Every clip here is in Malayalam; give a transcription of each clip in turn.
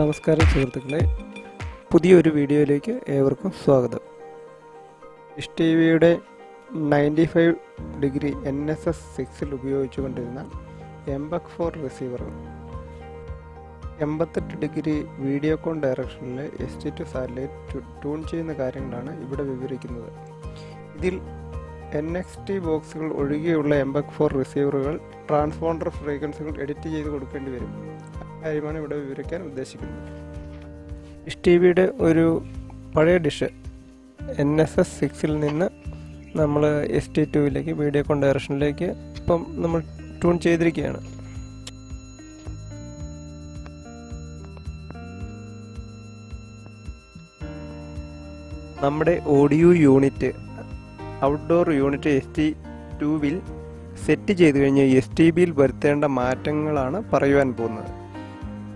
നമസ്കാരം സുഹൃത്തുക്കളെ. പുതിയൊരു വീഡിയോയിലേക്ക് ഏവർക്കും സ്വാഗതം. ഇഷ് ടി വിയുടെ ninety five degree N S S സിക്സിൽ ഉപയോഗിച്ചുകൊണ്ടിരുന്ന എംബക് ഫോർ റിസീവറും എൺപത്തെട്ട് ഡിഗ്രി വീഡിയോ കോൺ ഡയറക്ഷനിൽ S T two satellite tune ചെയ്യുന്ന കാര്യങ്ങളാണ് ഇവിടെ വിവരിക്കുന്നത്. ഇതിൽ എൻ എക്സ് ടി ബോക്സുകൾ ഒഴികെയുള്ള എംബക് ഫോർ റിസീവറുകൾ ട്രാൻസ്പോണ്ടർ ഫ്രീക്വൻസികൾ എഡിറ്റ് ചെയ്ത് കൊടുക്കേണ്ടി വരും. കാര്യമാണ് ഇവിടെ വിവരിക്കാൻ ഉദ്ദേശിക്കുന്നത്. ഇഷ് ടി വിയുടെ ഒരു പഴയ ഡിഷ് എൻ എസ് എസ് സിക്സിൽ നിന്ന് നമ്മൾ എസ് ടി ടുവിലേക്ക് വീഡിയോ കോൺ ഡയറക്ഷനിലേക്ക് ഇപ്പം നമ്മൾ ട്യൂൺ ചെയ്തിരിക്കുകയാണ്. നമ്മുടെ audio unit outdoor unit S T ടുവിൽ സെറ്റ് ചെയ്ത് കഴിഞ്ഞ് എസ് ടി ബിയിൽ വരുത്തേണ്ട മാറ്റങ്ങളാണ് പറയുവാൻ പോകുന്നത്.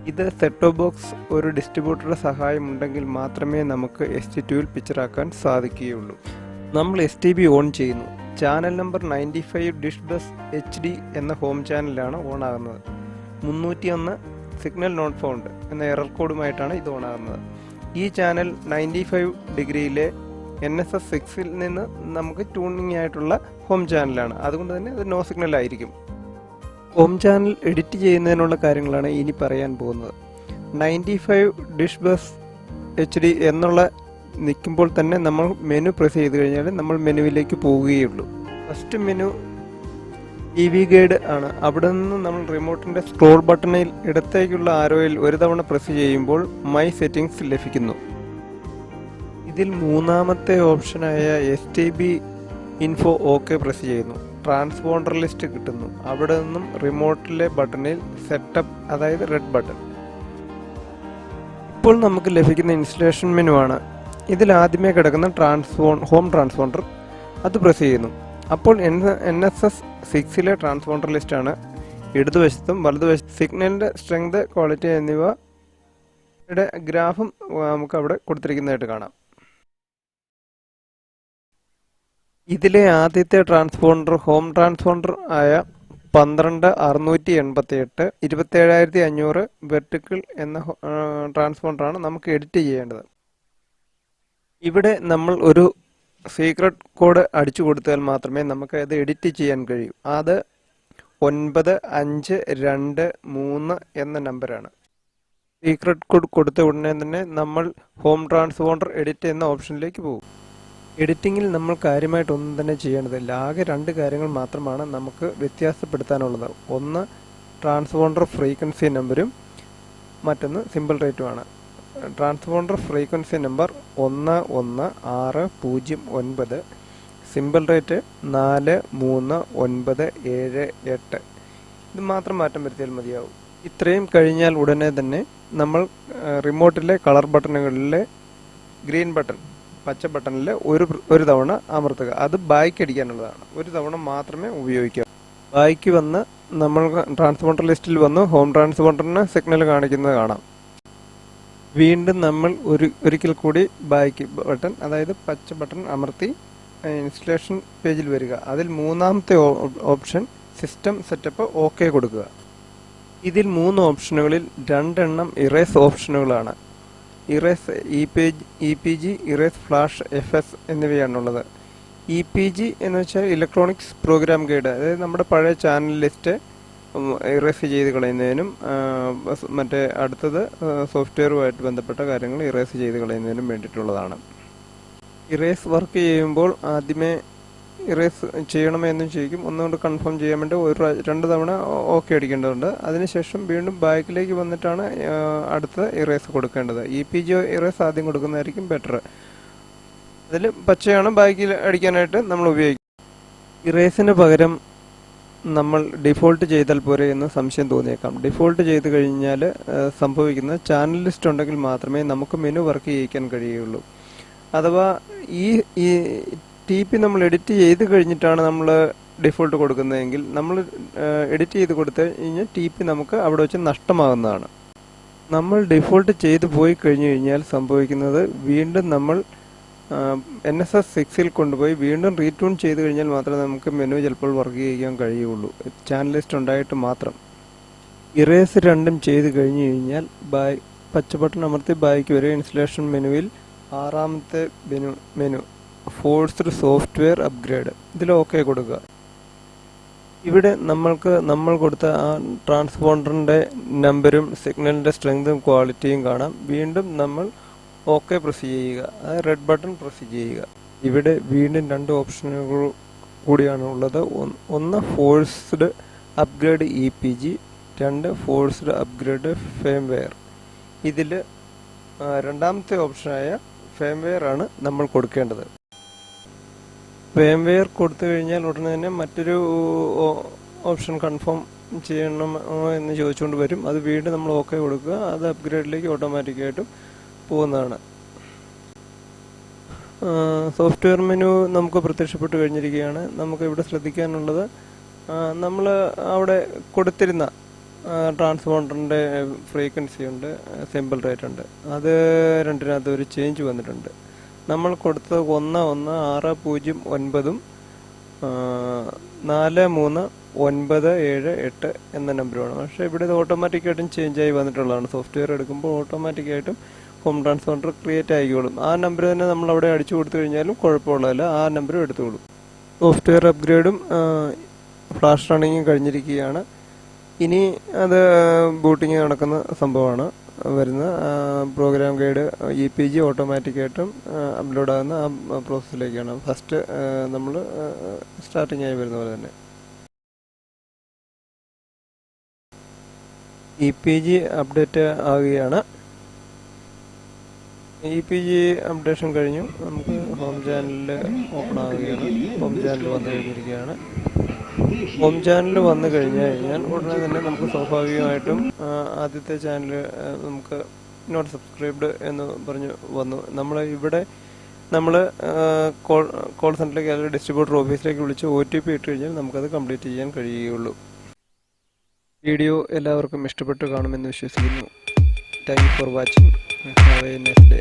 ഇത് സെറ്റോ ബോക്സ് ഒരു ഡിസ്ട്രിബ്യൂട്ടറുടെ സഹായം ഉണ്ടെങ്കിൽ മാത്രമേ നമുക്ക് എസ് ടി ടുവിൽ പിക്ചറാക്കാൻ സാധിക്കുകയുള്ളൂ. നമ്മൾ എസ് ടി ബി ഓൺ ചെയ്യുന്നു. Channel number ninety five dish bus H D എന്ന ഹോം ചാനലാണ് ഓൺ ആകുന്നത് മുന്നൂറ്റി ഒന്ന് സിഗ്നൽ നോട്ട് ഫൗണ്ട് എന്ന എറർ കോഡുമായിട്ടാണ് ഇത് ഓൺ ആകുന്നത് ഈ ചാനൽ നയന്റി ഫൈവ് ഡിഗ്രിയിലെ എൻ എസ് എസ് സിക്സിൽ നിന്ന് നമുക്ക് ട്യൂണിംഗ് ആയിട്ടുള്ള ഹോം ചാനലാണ് അതുകൊണ്ട് തന്നെ അത് നോ സിഗ്നൽ ആയിരിക്കും. ഹോം ചാനൽ എഡിറ്റ് ചെയ്യുന്നതിനുള്ള കാര്യങ്ങളാണ് ഇനി പറയാൻ പോകുന്നത്. Ninety five dish bus H D എന്നുള്ള നിൽക്കുമ്പോൾ തന്നെ നമ്മൾ മെനു പ്രസ് ചെയ്ത് കഴിഞ്ഞാൽ നമ്മൾ മെനുവിലേക്ക് പോവുകയുള്ളൂ. First menu T V guide ആണ്. അവിടെ നിന്ന് നമ്മൾ റിമോട്ടിന്റെ സ്ക്രോൾ ബട്ടണിൽ ഇടത്തേക്കുള്ള ആരോയിൽ ഒരു തവണ പ്രസ് ചെയ്യുമ്പോൾ മൈ സെറ്റിംഗ്സ് ലഭിക്കുന്നു. ഇതിൽ മൂന്നാമത്തെ ഓപ്ഷനായ S T B info okay press ചെയ്യുന്നു. ട്രാൻസ്പോണ്ടർ ലിസ്റ്റ് കിട്ടുന്നു. അവിടെ നിന്നും റിമോട്ടിലെ ബട്ടണിൽ സെറ്റപ്പ് അതായത് റെഡ് ബട്ടൺ. ഇപ്പോൾ നമുക്ക് ലഭിക്കുന്ന ഇൻസ്റ്റലേഷൻ മെനു ആണ്. ഇതിൽ ആദ്യമേ കിടക്കുന്ന ട്രാൻസ്ഫോൺ ഹോം ട്രാൻസ്പോണ്ടർ. അത് പ്രസ് ചെയ്യുന്നു. അപ്പോൾ എൻ എൻ എസ് എസ് സിക്സിലെ ട്രാൻസ്പോണ്ടർ ലിസ്റ്റാണ് ഇടതുവശത്തും വലതുവശത്തും സിഗ്നലിന്റെ സ്ട്രെങ്ത് ക്വാളിറ്റി എന്നിവയുടെ ഗ്രാഫും നമുക്ക് അവിടെ കൊടുത്തിരിക്കുന്നതായിട്ട് കാണാം. ഇതിലെ ആദ്യത്തെ ട്രാൻസ്പോണ്ടർ ഹോം ട്രാൻസ്പോണ്ടർ ആയ പന്ത്രണ്ട് അറുന്നൂറ്റി എൺപത്തി എട്ട് ഇരുപത്തേഴായിരത്തി അഞ്ഞൂറ് വെർട്ടിക്കിൾ എന്ന ട്രാൻസ്പോണ്ടറാണ് നമുക്ക് എഡിറ്റ് ചെയ്യേണ്ടത്. ഇവിടെ നമ്മൾ ഒരു സീക്രട്ട് കോഡ് അടിച്ചു കൊടുത്താൽ മാത്രമേ നമുക്ക് അത് എഡിറ്റ് ചെയ്യാൻ കഴിയൂ. അത് ഒൻപത് അഞ്ച് രണ്ട് മൂന്ന് എന്ന നമ്പറാണ്. സീക്രട്ട് കോഡ് കൊടുത്ത ഉടനെ തന്നെ നമ്മൾ ഹോം ട്രാൻസ്പോണ്ടർ എഡിറ്റ് എന്ന ഓപ്ഷനിലേക്ക് പോകും. എഡിറ്റിങ്ങിൽ നമ്മൾ കാര്യമായിട്ടൊന്നും തന്നെ ചെയ്യേണ്ടതില്ല. ആകെ രണ്ട് കാര്യങ്ങൾ മാത്രമാണ് നമുക്ക് വ്യത്യാസപ്പെടുത്താനുള്ളത്. ഒന്ന് ട്രാൻസ്പോണ്ടർ ഫ്രീക്വൻസി നമ്പരും മറ്റൊന്ന് സിമ്പിൾ റേറ്റുമാണ്. ട്രാൻസ്പോണ്ടർ ഫ്രീക്വൻസി നമ്പർ ഒന്ന് ഒന്ന് ആറ് പൂജ്യം ഒൻപത് സിമ്പിൾ റേറ്റ് നാല് മൂന്ന് ഒൻപത് ഏഴ് എട്ട്. ഇത് മാത്രം മാറ്റം വരുത്തിയാൽ മതിയാവും. ഇത്രയും കഴിഞ്ഞാൽ ഉടനെ തന്നെ നമ്മൾ റിമോട്ടിലെ കളർ ബട്ടണുകളിലെ ഗ്രീൻ ബട്ടൺ പച്ച ബട്ടണിൽ ഒരു ഒരു തവണ അമർത്തുക. അത് ബായ്ക്ക് അടിക്കാനുള്ളതാണ്. ഒരു തവണ മാത്രമേ ഉപയോഗിക്കാവൂ ബായ്ക്ക് വന്ന് നമ്മൾ ട്രാൻസ്പോണ്ടർ ലിസ്റ്റിൽ വന്ന് ഹോം ട്രാൻസ്പോണ്ടറിന് സിഗ്നൽ കാണിക്കുന്നത് കാണാം. വീണ്ടും നമ്മൾ ഒരു ഒരിക്കൽ കൂടി ബായ്ക്ക് ബട്ടൺ അതായത് പച്ച ബട്ടൺ അമർത്തി ഇൻസ്റ്റലേഷൻ പേജിൽ വരിക. അതിൽ മൂന്നാമത്തെ ഓപ്ഷൻ സിസ്റ്റം സെറ്റപ്പ് ഓക്കെ കൊടുക്കുക. ഇതിൽ മൂന്ന് ഓപ്ഷനുകളിൽ രണ്ടെണ്ണം erase ഓപ്ഷനുകളാണ് erase E P E P G erase flash F S എന്നിവയാണുള്ളത്. E P G എന്ന് വെച്ചാൽ ഇലക്ട്രോണിക്സ് പ്രോഗ്രാം ഗൈഡ്. അതായത് നമ്മുടെ പഴയ ചാനൽ ലിസ്റ്റ് ഇറേസ് ചെയ്ത് കളയുന്നതിനും മറ്റേ അടുത്തത് സോഫ്റ്റ്വെയറുമായിട്ട് ബന്ധപ്പെട്ട കാര്യങ്ങൾ ഇറേസ് ചെയ്ത് കളയുന്നതിനും വേണ്ടിയിട്ടുള്ളതാണ്. ഇറേസ് വർക്ക് ചെയ്യുമ്പോൾ ആദ്യമേ ഇറേസ് ചെയ്യണമോ എന്നും ചോദിക്കും. ഒന്നുകൊണ്ട് കൺഫേം ചെയ്യാൻ വേണ്ടി ഒരു രണ്ട് തവണ ഓക്കെ അടിക്കേണ്ടതുണ്ട്. അതിനുശേഷം വീണ്ടും ബാക്കിലേക്ക് വന്നിട്ടാണ് അടുത്ത ഇറേസ് കൊടുക്കേണ്ടത്. ഇ പി ജി ഇറേസ് ആദ്യം കൊടുക്കുന്നതായിരിക്കും ബെറ്റർ അതിൽ പച്ചയാണ് ബാക്കിൽ അടിക്കാനായിട്ട് നമ്മൾ ഉപയോഗിക്കും ഇറേസിന് പകരം നമ്മൾ ഡിഫോൾട്ട് ചെയ്താൽ പോരെ എന്ന് സംശയം തോന്നിയേക്കാം. ഡിഫോൾട്ട് ചെയ്ത് കഴിഞ്ഞാൽ സംഭവിക്കുന്ന ചാനൽ ലിസ്റ്റ് ഉണ്ടെങ്കിൽ മാത്രമേ നമുക്ക് മെനു വർക്ക് ചെയ്യിക്കാൻ കഴിയുള്ളൂ. അഥവാ ഈ ടി പി നമ്മൾ എഡിറ്റ് ചെയ്ത് കഴിഞ്ഞിട്ടാണ് നമ്മൾ ഡിഫോൾട്ട് കൊടുക്കുന്നതെങ്കിൽ നമ്മൾ എഡിറ്റ് ചെയ്ത് കൊടുത്തു കഴിഞ്ഞാൽ ടി പി നമുക്ക് അവിടെ വെച്ച് നഷ്ടമാകുന്നതാണ്. നമ്മൾ ഡിഫോൾട്ട് ചെയ്ത് പോയി കഴിഞ്ഞു കഴിഞ്ഞാൽ സംഭവിക്കുന്നത് വീണ്ടും നമ്മൾ എൻ എസ് എസ് സിക്സിൽ കൊണ്ടുപോയി വീണ്ടും റീട്യൂൺ ചെയ്ത് കഴിഞ്ഞാൽ മാത്രമേ നമുക്ക് മെനു ചിലപ്പോൾ വർക്ക് ചെയ്യാൻ കഴിയുള്ളൂ ചാനൽ ലിസ്റ്റ് ഉണ്ടായിട്ട് മാത്രം. ഇറേസ് രണ്ടും ചെയ്ത് കഴിഞ്ഞു കഴിഞ്ഞാൽ ബൈ പച്ച ബട്ടൺ അമർത്തി ബായ്ക്ക് വരെ ഇൻസ്റ്റലേഷൻ മെനുവിൽ ആറാമത്തെ menu menu forced software upgrade ഇതിൽ ഓക്കെ കൊടുക്കുക. ഇവിടെ നമ്മൾക്ക് നമ്മൾ കൊടുത്ത ആ ട്രാൻസ്പോണ്ടറിന്റെ നമ്പരും സിഗ്നലിന്റെ സ്ട്രെങ്തും ക്വാളിറ്റിയും കാണാം. വീണ്ടും നമ്മൾ ഓക്കെ പ്രസ് ചെയ്യുക. റെഡ് ബട്ടൺ പ്രസ് ചെയ്യുക. ഇവിടെ വീണ്ടും രണ്ട് ഓപ്ഷനുകൾ കൂടിയാണ് ഉള്ളത്. ഒന്ന് ഒന്ന് forced upgrade E P G രണ്ട് ഫോഴ്സ്ഡ് അപ്ഗ്രേഡ് ഫേംവെയർ ഇതിൽ രണ്ടാമത്തെ ഓപ്ഷനായ ഫേംവെയർ ആണ് നമ്മൾ കൊടുക്കേണ്ടത്. ഫേംവെയർ കൊടുത്തു കഴിഞ്ഞാൽ ഉടനെ തന്നെ മറ്റൊരു ഓപ്ഷൻ കൺഫേം ചെയ്യണം എന്ന് ചോദിച്ചുകൊണ്ട് വരും. അത് വീണ്ടും നമ്മൾ ഓക്കെ കൊടുക്കുക. അത് അപ്ഗ്രേഡിലേക്ക് ഓട്ടോമാറ്റിക്കായിട്ടും പോകുന്നതാണ്. സോഫ്റ്റ്വെയർ മെനു നമുക്ക് പ്രത്യക്ഷപ്പെട്ട് കഴിഞ്ഞിരിക്കുകയാണ്. നമുക്ക് ഇവിടെ ശ്രദ്ധിക്കാനുള്ളത് നമ്മൾ അവിടെ കൊടുത്തിരുന്ന ട്രാൻസ്പോണ്ടറിന്റെ ഫ്രീക്വൻസി ഉണ്ട് സിമ്പിൾ റേറ്റ് ഉണ്ട്. അത് രണ്ടിനകത്ത് ഒരു ചേഞ്ച് വന്നിട്ടുണ്ട്. നമ്മൾ കൊടുത്തത് ഒന്ന് ഒന്ന് ആറ് പൂജ്യം ഒൻപതും നാല് മൂന്ന് ഒൻപത് ഏഴ് എട്ട് എന്ന നമ്പറുമാണ് പക്ഷേ ഇവിടെ ഇത് ഓട്ടോമാറ്റിക്കായിട്ടും ചേഞ്ച് ആയി വന്നിട്ടുള്ളതാണ്. സോഫ്റ്റ്വെയർ എടുക്കുമ്പോൾ ഓട്ടോമാറ്റിക്കായിട്ടും ഹോം ട്രാൻസ്പോണ്ടർ ക്രിയേറ്റ് ആയിക്കോളും. ആ നമ്പർ തന്നെ നമ്മൾ അവിടെ അടിച്ചു കൊടുത്തു കഴിഞ്ഞാലും കുഴപ്പമുള്ളതല്ല. ആ നമ്പറും എടുത്തുകൊള്ളും സോഫ്റ്റ്വെയർ അപ്ഗ്രേഡും ഫ്ലാഷ് റണ്ണിങ്ങും കഴിഞ്ഞിരിക്കുകയാണ്. ഇനി അത് ബൂട്ടിങ് നടക്കുന്ന സംഭവമാണ്. വരുന്ന program guide E P G ഓട്ടോമാറ്റിക്കായിട്ടും upload ആകുന്ന ആ പ്രോസസ്സിലേക്കാണ് ഫസ്റ്റ് നമ്മൾ സ്റ്റാർട്ടിങ് ആയി വരുന്ന പോലെ തന്നെ. ഇ പി ജി അപ്ഡേറ്റ് ആവുകയാണ്. ഇ പി ജി അപ്ഡേഷൻ കഴിഞ്ഞു. നമുക്ക് ഹോം ചാനലിൽ ഓപ്പൺ ആവുകയാണ്. ഹോം ചാനൽ വന്നു കഴിഞ്ഞിരിക്കുകയാണ്. ഹോം ചാനൽ വന്നു കഴിഞ്ഞു കഴിഞ്ഞാൽ ഉടനെ തന്നെ നമുക്ക് സ്വാഭാവികമായിട്ടും ആദ്യത്തെ ചാനൽ നമുക്ക് നോട്ട് സബ്സ്ക്രൈബ്ഡ് എന്ന് പറഞ്ഞു വന്നു. നമ്മൾ ഇവിടെ നമ്മൾ കോൾ കോൾ സെന്ററിലേക്ക് അല്ലെങ്കിൽ ഡിസ്ട്രിബ്യൂട്ടർ ഓഫീസിലേക്ക് വിളിച്ച് ഒ ടി പി ഇട്ട് കഴിഞ്ഞാൽ നമുക്കത് കംപ്ലീറ്റ് ചെയ്യാൻ കഴിയുകയുള്ളൂ. വീഡിയോ എല്ലാവർക്കും ഇഷ്ടപ്പെട്ട് കാണുമെന്ന് വിശ്വസിക്കുന്നു. Thank you for watching have a next day